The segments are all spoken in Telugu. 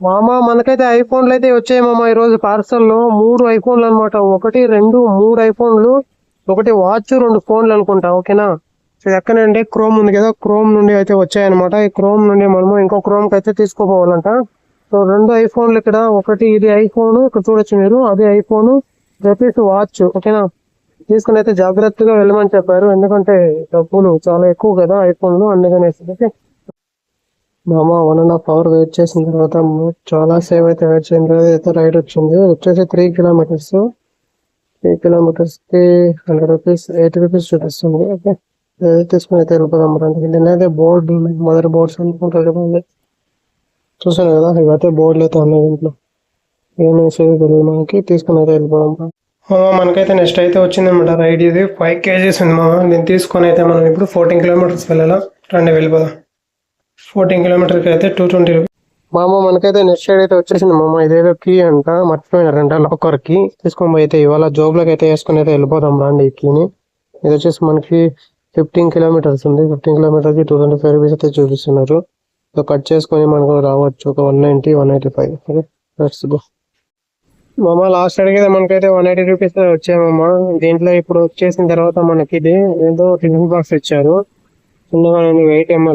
మామ మనకైతే ఐఫోన్లు అయితే వచ్చాయి మామ ఈరోజు పార్సల్లో. మూడు ఐఫోన్లు అనమాట ఒకటి రెండు మూడు ఐఫోన్లు. ఒకటి వాచ్ రెండు ఫోన్లు అనుకుంటా. ఓకేనా? సో ఎక్కడంటే క్రోమ్ ఉంది కదా క్రోమ్ నుండి అయితే వచ్చాయన్నమాట. ఈ క్రోమ్ నుండి మనము ఇంకో క్రోమ్కి అయితే తీసుకోపోవాలంట. సో రెండు ఐఫోన్లు ఇక్కడ. ఒకటి ఇది ఐఫోన్. ఇక్కడ చూడొచ్చు మీరు. అది ఐఫోన్. చెప్పేసి వాచ్. ఓకేనా? తీసుకుని అయితే జాగ్రత్తగా వెళ్ళమని చెప్పారు. ఎందుకంటే డబ్బులు చాలా ఎక్కువ కదా ఐఫోన్లు. అందుకనేసి. మామ one and half hour wait చేసిన తర్వాత చాలా సేవ్ అయితే వెయిట్ చేసిన తర్వాత అయితే రైడ్ వచ్చింది. వచ్చేసి త్రీ కిలోమీటర్స్ త్రీ కిలోమీటర్స్కి హండ్రెడ్ రూపీస్ ఎయిటీ రూపీస్ చూపిస్తుంది. ఓకే తీసుకుని అయితే వెళ్ళిపోదాం రండి అయితే బోర్డు మదర్ బోర్డ్స్ అనుకుంటారు కదా చూసాను కదా ఇవైతే బోర్డులు అయితే ఉన్నాయి ఇంట్లో. ఏమేమి వేసేది తెలియదు మనకి. తీసుకుని అయితే వెళ్ళిపోదాం మనకైతే నెక్స్ట్ అయితే వచ్చిందన్నమాట రైడ్ ఇది. ఫైవ్ కేజీస్ ఉంది మామ. నేను తీసుకొని అయితే మనం ఇప్పుడు ఫోర్టీన్ కిలోమీటర్స్ వెళ్ళాలా? రండి వెళ్ళిపోదాం. ఫోర్టీన్ కిలోమీటర్కి అయితే టూ ట్వంటీ మామ మనకైతే నెక్స్ట్ సైడ్ అయితే వచ్చేసింది మామ. ఇదేదో కీ అంట మర్చిపోయినారంట లాకర్కి తీసుకొని పోయి అయితే ఇవాళ జోబులోకి అయితే వేసుకొని అయితే వెళ్ళిపోదాం రండి ఈ కీని ఇది వచ్చేసి మనకి ఫిఫ్టీన్ కిలోమీటర్స్ ఉంది. ఫిఫ్టీన్ కిలోమీటర్కి టూ ట్వంటీ ఫైవ్ రూపీస్ అయితే చూపిస్తున్నారు. సో కట్ చేసుకొని మనకు రావచ్చు. ఒక one ninety one eighty five okay let's go మామ లాస్ట్ అడిగితే మనకైతే వన్ ఎయిటీ రూపీస్ వచ్చామమ్మ దీంట్లో ఇప్పుడు వచ్చేసిన తర్వాత మనకి ఇది ఏదో టిఫిన్ బాక్స్ ఇచ్చారు. చిన్నగా వెయిట్ ఏమో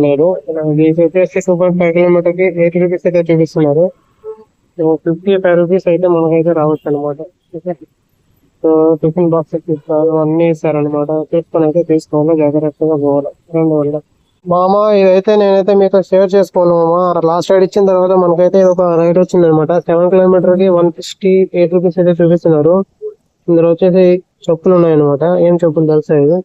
దీనికి వచ్చేసి సూపర్ ఫైవ్ కిలోమీటర్కి ఎయిట్ రూపీస్ అయితే చూపిస్తున్నారు. ఫిఫ్టీ ఫైవ్ రూపీస్ అయితే మనకైతే రావచ్చు అనమాట సో టిఫిన్ బాక్స్ ఇస్తారు అన్ని ఇస్తారనమాట తీసుకొని అయితే తీసుకోవాలి జాగ్రత్తగా పోవాలి. రెండు వల్ల మామ ఇదైతే నేనైతే మీతో షేర్ చేసుకోను మామ. లాస్ట్ రైడ్ ఇచ్చిన తర్వాత మనకైతే ఇది ఒక రైడ్ వచ్చింది అనమాట సెవెన్ కిలోమీటర్కి వన్ సిక్స్టీ ఎయిట్ రూపీస్ అయితే చూపిస్తున్నారు. ఇందులో వచ్చేసి చెప్పులు ఉన్నాయన్నమాట. ఏం చెప్పులు తెలుసా ఇది?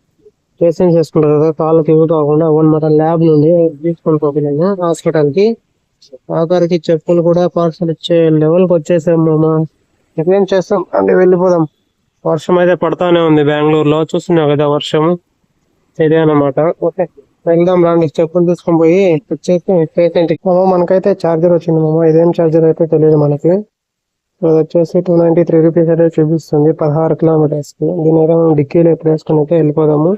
పేషెంట్ చేసుకుంటారు కదా కాళ్ళకి ఇవి కాకుండా మన ల్యాబ్ నుండి తీసుకొని పోతున్నాను హాస్పిటల్కి ఆఖరికి చెప్పులు కూడా పార్సల్ ఇచ్చే లెవెల్కి వచ్చేసాం మామ. ఏం చేస్తాం? అంటే వెళ్ళిపోదాం. వర్షం అయితే పడతానే ఉంది బెంగళూరులో. చూస్తున్నావు కదా వర్షం. ఇదే అన్నమాట. ఓకే వెళ్దాం రాండి చెప్పులు తీసుకొని పోయి వచ్చేసి పేషెంట్ మామ మనకైతే చార్జర్ వచ్చింది మామ. ఇదేం చార్జర్ అయితే తెలియదు మనకి. అది వచ్చేసి టూ నైంటీ త్రీ రూపీస్ అయితే చూపిస్తుంది పదహారు కిలోమీటర్స్కి. దీని మీద మనం డిక్కీలో ఎప్పుడు వేసుకుని అయితే వెళ్ళిపోదాము.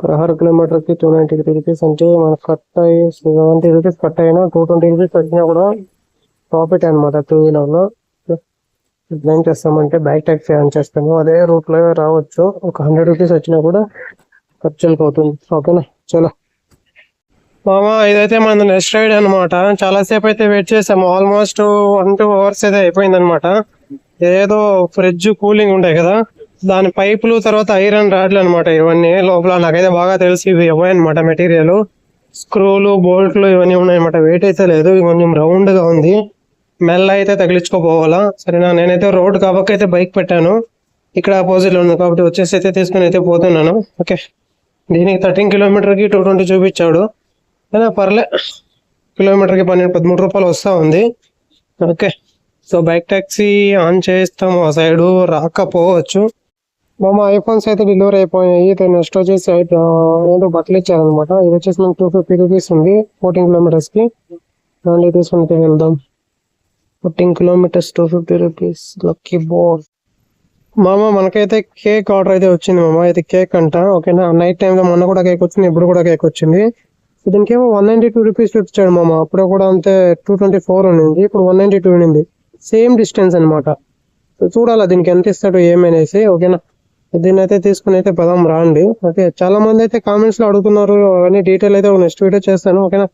పదహారు కిలోమీటర్కి టూ నైంటీ త్రీ రూపీస్ అంటే మనకు కట్ అయ్యి సెవెంటీ రూపీస్ కట్ అయినా టూ ట్వంటీ రూపీస్ వచ్చినా కూడా ప్రాఫిట్ అనమాట టూ వీలర్లో ఏం చేస్తామంటే బైక్ ట్యాక్సీ ఆన్ చేస్తాము అదే రూట్లో రావచ్చు. ఒక హండ్రెడ్ రూపీస్ వచ్చినా కూడా ఖర్చులకు అవుతుంది ఓకేనా చలో. మామ ఇదైతే మన నెక్స్ట్ రైడ్ అనమాట చాలాసేపు అయితే వెయిట్ చేసాము. ఆల్మోస్ట్ వన్ టూ అవర్స్ అయితే అయిపోయింది అనమాట ఏదో ఫ్రిడ్జ్ కూలింగ్ ఉంటాయి కదా. దాని పైపులు తర్వాత ఐరన్ రాడ్లు అనమాట ఇవన్నీ. లోపల నాకైతే బాగా తెలిసి ఇవి ఇవ్వాయి అనమాట మెటీరియల్ స్క్రూలు బోల్ట్లు ఇవన్నీ ఉన్నాయన్నమాట. వెయిట్ అయితే లేదు ఇది కొంచెం రౌండ్గా ఉంది. మెల్ల అయితే తగిలించుకోపోవాలా. సరేనా నేనైతే రోడ్ కాబట్టి అయితే బైక్ పెట్టాను. ఇక్కడ ఆపోజిట్లో ఉంది కాబట్టి వచ్చేసి అయితే తీసుకుని అయితే పోతున్నాను. ఓకే. దీనికి థర్టీన్ కిలోమీటర్కి టూ ట్వంటీ చూపించాడు. అయినా పర్లే. కిలోమీటర్కి పన్నెండు పదమూడు రూపాయలు వస్తూ ఉంది. Okay. So bike taxi on చేస్తాము. ఆ సైడు రాకపోవచ్చు. మామ ఐఫోన్స్ అయితే డెలివరీ అయిపోయాయి. అయితే నెక్స్ట్ వచ్చేసి అయితే, ఆ, ఏంటో బట్టలు ఇచ్చారనమాట ఇది వచ్చేసి మనకి టూ ఫిఫ్టీ రూపీస్ ఉంది ఫోర్టీన్ కిలోమీటర్స్కి. దాంట్లో తీసుకుంటే వెళ్దాం. Fourteen kilometres two fifty rupees lucky bore మామ మనకైతే కేక్ ఆర్డర్ అయితే వచ్చింది మామ. ఇది కేక్ అంట. ఓకేనా? నైట్ టైంలో మొన్న కూడా కేక్ వచ్చింది ఇప్పుడు కూడా కేక్ వచ్చింది. దీనికేమో వన్ నైన్టీ టూ రూపీస్ చూపించాడు మామ. అప్పుడు కూడా అంతే టూ ట్వంటీ ఫోర్ ఉంది ఇప్పుడు వన్ నైన్టీ టూ ఉంది సేమ్ డిస్టెన్స్ అనమాట చూడాలా దీనికి ఎంత ఇస్తాడు ఏమనేసి ఓకేనా? దీన్ని అయితే తీసుకుని అయితే పదం రాండి. ఓకే చాలా మంది అయితే కామెంట్స్లో అడుగుతున్నారు అవన్నీ డీటెయిల్ అయితే నెక్స్ట్ వీడియో చేస్తాను ఓకేనా?